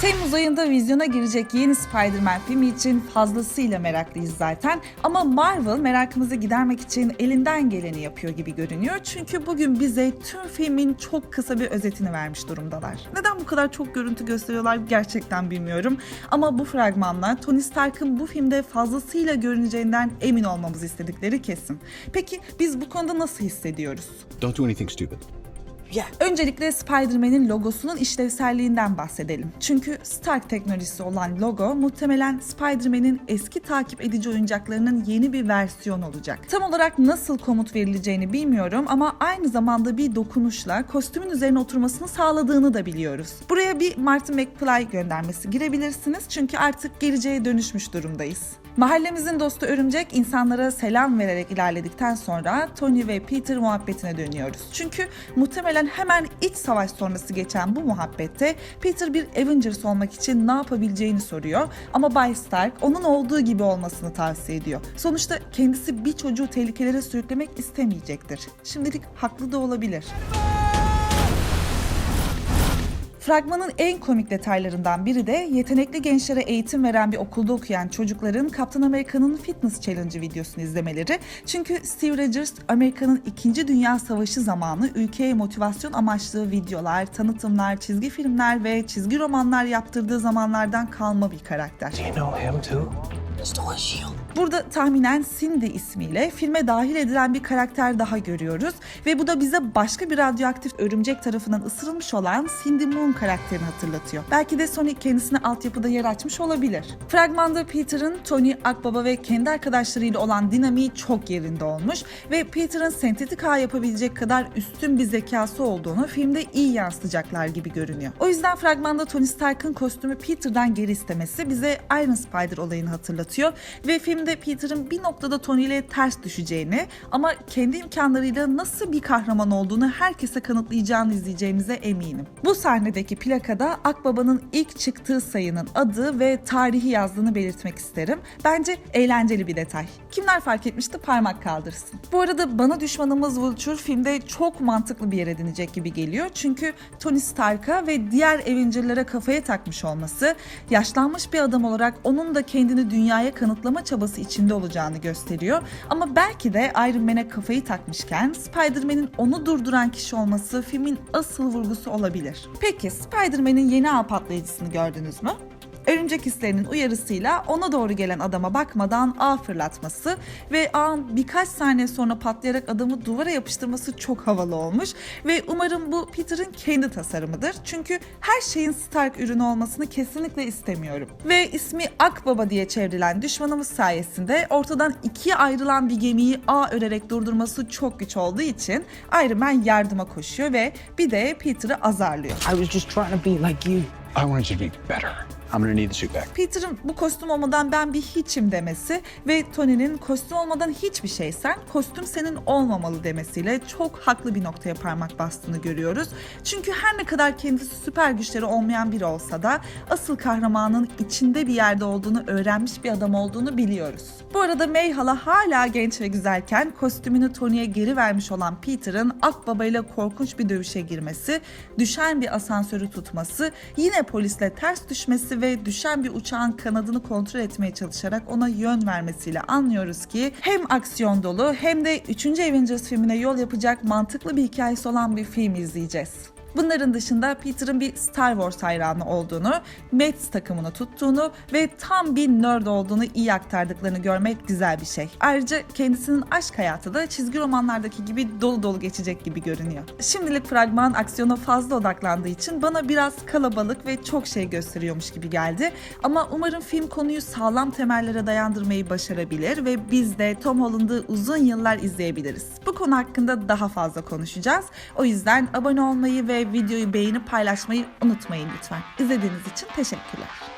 Temmuz ayında vizyona girecek yeni Spider-Man filmi için fazlasıyla meraklıyız zaten. Ama Marvel merakımızı gidermek için elinden geleni yapıyor gibi görünüyor. Çünkü bugün bize tüm filmin çok kısa bir özetini vermiş durumdalar. Neden bu kadar çok görüntü gösteriyorlar gerçekten bilmiyorum. Ama bu fragmanla Tony Stark'ın bu filmde fazlasıyla görüneceğinden emin olmamızı istedikleri kesin. Peki biz bu konuda nasıl hissediyoruz? Don't do anything stupid. Öncelikle Spider-Man'in logosunun işlevselliğinden bahsedelim. Çünkü Stark teknolojisi olan logo muhtemelen Spider-Man'in eski takip edici oyuncaklarının yeni bir versiyonu olacak. Tam olarak nasıl komut verileceğini bilmiyorum ama aynı zamanda bir dokunuşla kostümün üzerine oturmasını sağladığını da biliyoruz. Buraya bir Martin McFly göndermesi girebilirsiniz çünkü artık geleceğe dönüşmüş durumdayız. Mahallemizin dostu Örümcek insanlara selam vererek ilerledikten sonra Tony ve Peter muhabbetine dönüyoruz. Çünkü muhtemelen hemen iç savaş sonrası geçen bu muhabbette Peter bir Avengers olmak için ne yapabileceğini soruyor ama Bay Stark onun olduğu gibi olmasını tavsiye ediyor. Sonuçta kendisi bir çocuğu tehlikelere sürüklemek istemeyecektir. Şimdilik haklı da olabilir. Fragmanın en komik detaylarından biri de yetenekli gençlere eğitim veren bir okulda okuyan çocukların Kaptan Amerika'nın Fitness Challenge videosunu izlemeleri. Çünkü Steve Rogers Amerika'nın 2. Dünya Savaşı zamanı ülkeye motivasyon amaçlı videolar, tanıtımlar, çizgi filmler ve çizgi romanlar yaptırdığı zamanlardan kalma bir karakter. You know him too? Burada tahminen Cindy ismiyle filme dahil edilen bir karakter daha görüyoruz ve bu da bize başka bir radyoaktif örümcek tarafından ısırılmış olan Cindy Moon karakterini hatırlatıyor. Belki de Sony kendisine altyapıda yer açmış olabilir. Fragmanda Peter'ın Tony, Akbaba ve kendi arkadaşlarıyla olan dinamiği çok yerinde olmuş ve Peter'ın sentetik ağ yapabilecek kadar üstün bir zekası olduğunu filmde iyi yansıtacaklar gibi görünüyor. O yüzden fragmanda Tony Stark'ın kostümü Peter'dan geri istemesi bize Iron Spider olayını hatırlatıyor ve filmde Peter'ın bir noktada Tony ile ters düşeceğini ama kendi imkanlarıyla nasıl bir kahraman olduğunu herkese kanıtlayacağını izleyeceğimize eminim. Bu sahnedeki plakada Akbaba'nın ilk çıktığı sayının adı ve tarihi yazdığını belirtmek isterim. Bence eğlenceli bir detay. Kimler fark etmişti parmak kaldırsın. Bu arada bana düşmanımız Vulture filmde çok mantıklı bir yer edinecek gibi geliyor. Çünkü Tony Stark'a ve diğer Avenger'lara kafaya takmış olması, yaşlanmış bir adam olarak onun da kendini dünyaya kanıtlama çabası içinde olacağını gösteriyor. Ama belki de Iron Man'e kafayı takmışken Spider-Man'in onu durduran kişi olması filmin asıl vurgusu olabilir. Peki Spider-Man'in yeni ağ patlayıcısını gördünüz mü? Örümcek hislerinin uyarısıyla ona doğru gelen adama bakmadan ağ fırlatması ve ağın birkaç saniye sonra patlayarak adamı duvara yapıştırması çok havalı olmuş ve umarım bu Peter'ın kendi tasarımıdır. Çünkü her şeyin Stark ürünü olmasını kesinlikle istemiyorum. Ve ismi Akbaba diye çevrilen düşmanımız sayesinde ortadan ikiye ayrılan bir gemiyi ağ örerek durdurması çok güç olduğu için Iron Man yardıma koşuyor ve bir de Peter'ı azarlıyor. I was just trying to be like you. I wanted you to be better. I'm gonna need the suit back. Peter'ın bu kostüm olmadan ben bir hiçim demesi ve Tony'nin kostüm olmadan hiçbir şeysen kostüm senin olmamalı demesiyle çok haklı bir noktaya parmak bastığını görüyoruz. Çünkü her ne kadar kendisi süper güçleri olmayan biri olsa da asıl kahramanın içinde bir yerde olduğunu öğrenmiş bir adam olduğunu biliyoruz. Bu arada May hala hala genç ve güzelken kostümünü Tony'ye geri vermiş olan Peter'ın Akbaba ile korkunç bir dövüşe girmesi, düşen bir asansörü tutması, yine polisle ters düşmesi ve düşen bir uçağın kanadını kontrol etmeye çalışarak ona yön vermesiyle anlıyoruz ki hem aksiyon dolu hem de 3. Avengers filmine yol yapacak mantıklı bir hikayesi olan bir film izleyeceğiz. Bunların dışında Peter'ın bir Star Wars hayranı olduğunu, Mets takımını tuttuğunu ve tam bir nerd olduğunu iyi aktardıklarını görmek güzel bir şey. Ayrıca kendisinin aşk hayatı da çizgi romanlardaki gibi dolu dolu geçecek gibi görünüyor. Şimdilik fragman aksiyona fazla odaklandığı için bana biraz kalabalık ve çok şey gösteriyormuş gibi geldi. Ama umarım film konuyu sağlam temellere dayandırmayı başarabilir ve biz de Tom Holland'ı uzun yıllar izleyebiliriz. Bu konu hakkında daha fazla konuşacağız. O yüzden abone olmayı videoyu beğenip paylaşmayı unutmayın lütfen. İzlediğiniz için teşekkürler.